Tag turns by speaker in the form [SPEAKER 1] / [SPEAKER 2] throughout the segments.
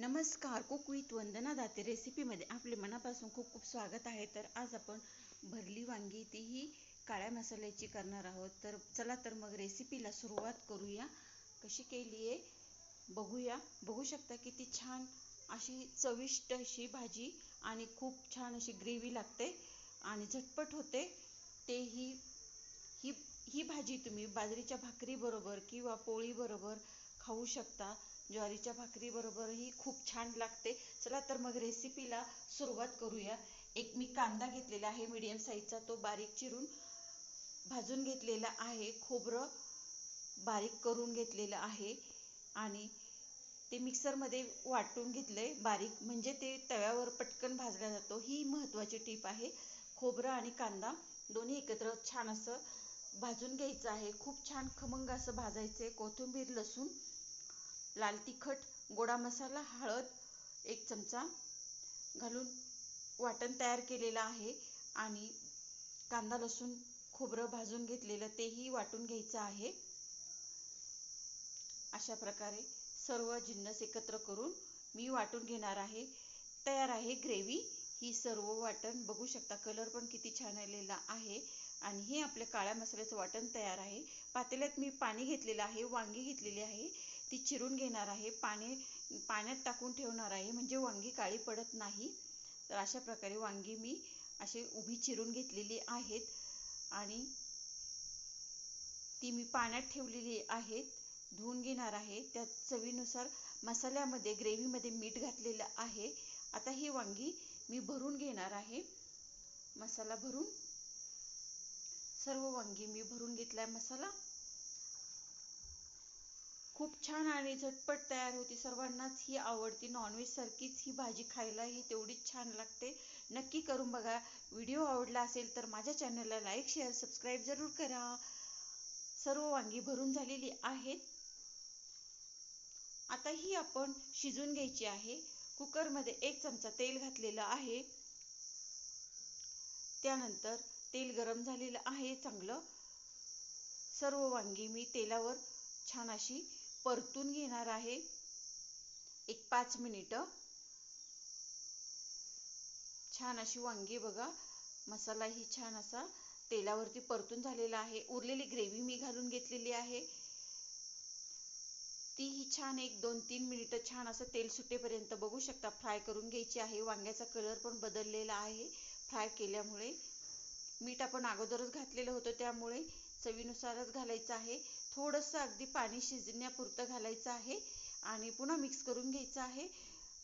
[SPEAKER 1] नमस्कार cook with Vandana Date रेसिपीमध्ये आपले मनापासून खूप खूप स्वागत आहे. तर आज आपण भरली वांगी तीही काळ्या मसाल्याची करणार आहोत. तर चला तर मग रेसिपीला सुरुवात करूया. कशी केली आहे? बघूया. बघू शकता किती छान अशी चविष्ट अशी भाजी आणि खूप छान अशी ग्रेव्ही लागते आणि झटपट होते. तेही ही ही भाजी तुम्ही बाजरीच्या भाकरीबरोबर किंवा पोळीबरोबर खाऊ शकता. ज्वारीच्या भाकरीबरोबरही खूप छान लागते. चला तर मग रेसिपीला सुरुवात करूया. एक मी कांदा घेतलेला आहे मीडियम साईजचा तो बारीक चिरून भाजून घेतलेला आहे. खोबरं बारीक करून घेतलेलं आहे. आणि ते मिक्सरमध्ये वाटून घेतलं आहे बारीक म्हणजे ते तव्यावर पटकन भाजला जातो. ही महत्त्वाची टीप आहे. खोबरं आणि कांदा दोन्ही एकत्र छान असं भाजून घ्यायचं आहे. खूप छान खमंग असं भाजायचं आहे कोथिंबीर लसूण लाल तिखट गोडा मसाला हळद एक चमचा घालून वाटण तयार केलेलं आहे आणि कांदा लसूण खोबरं भाजून घेतलेलं तेही वाटून घ्यायचं आहे. अशा प्रकारे सर्व जिन्नस एकत्र करून मी वाटून घेणार आहे. तयार आहे ग्रेव्ही. ही सर्व वाटण बघू शकता कलर पण किती छान आलेला आहे आणि हे आपल्या काळ्या मसाल्याचं वाटण तयार आहे. पातेल्यात मी पाणी घेतलेलं आहे वांगी घेतलेली आहे. ती चिरून घेणार आहे पाणी पाण्यात टाकून ठेवणार आहे म्हणजे वांगी काळी पडत नाही. तर अशा प्रकारे वांगी मी अशी उभी चिरून घेतलेली आहेत आणि ती मी पाण्यात ठेवलेली आहेत धुवून घेणार आहे. त्या चवीनुसार मसाल्यामध्ये ग्रेव्हीमध्ये मीठ घातलेलं आहे. आता ही वांगी मी भरून घेणार आहे. मसाला भरून सर्व वांगी मी भरून घेतला आहे. मसाला खूप छान आणि झटपट तयार होती. सर्वांनाच ही आवडती नॉनव्हेज सारखीच ही भाजी खायलाही तेवढीच छान लागते. नक्की करून बघा. व्हिडिओ आवडला असेल तर माझ्या चॅनलला लाईक शेअर सबस्क्राईब जरूर करा. सर्व वांगी भरून झालेली आहेत. आता ही आपण शिजून घ्यायची आहे. कुकरमध्ये एक चमचा तेल घातलेलं आहे. त्यानंतर तेल गरम झालेलं आहे चांगलं. सर्व वांगी मी तेलावर छान अशी परतून घेणार आहे. एक पाच मिनिटं. छान अशी वांगी बघा. मसाला ही छान असा तेलावरती परतून झालेला आहे. उरलेली ग्रेव्ही मी घालून घेतलेली आहे. तीही छान एक दोन तीन मिनिटं छान असं तेल सुटेपर्यंत बघू शकता. फ्राय करून घ्यायची आहे. वांग्याचा कलर पण बदललेला आहे. फ्राय केल्यामुळे मीठ आपण अगोदरच घातलेलं होतं. त्यामुळे चवीनुसारच घालायचं आहे. थोडंसं अगदी पाणी शिजण्यापुरतं घालायचं आहे आणि पुन्हा मिक्स करून घ्यायचं आहे.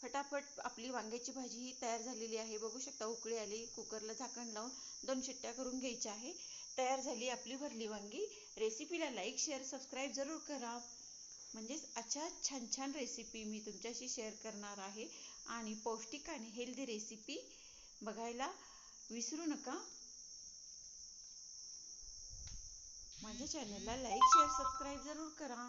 [SPEAKER 1] फटाफट आपली वांग्याची भाजी ही तयार झालेली आहे. बघू शकता उकळी आली कुकरला झाकण लावून दोन शिट्ट्या करून घ्यायच्या आहे. तयार झाली आपली भरली वांगी. रेसिपीला लाईक शेअर सबस्क्राईब जरूर करा. म्हणजेच अच्छा छान छान रेसिपी मी तुमच्याशी शेअर करणार आहे. आणि पौष्टिक आणि हेल्दी रेसिपी बघायला विसरू नका. माझ्या चॅनलला लाईक शेअर सबस्क्राईब जरूर करा.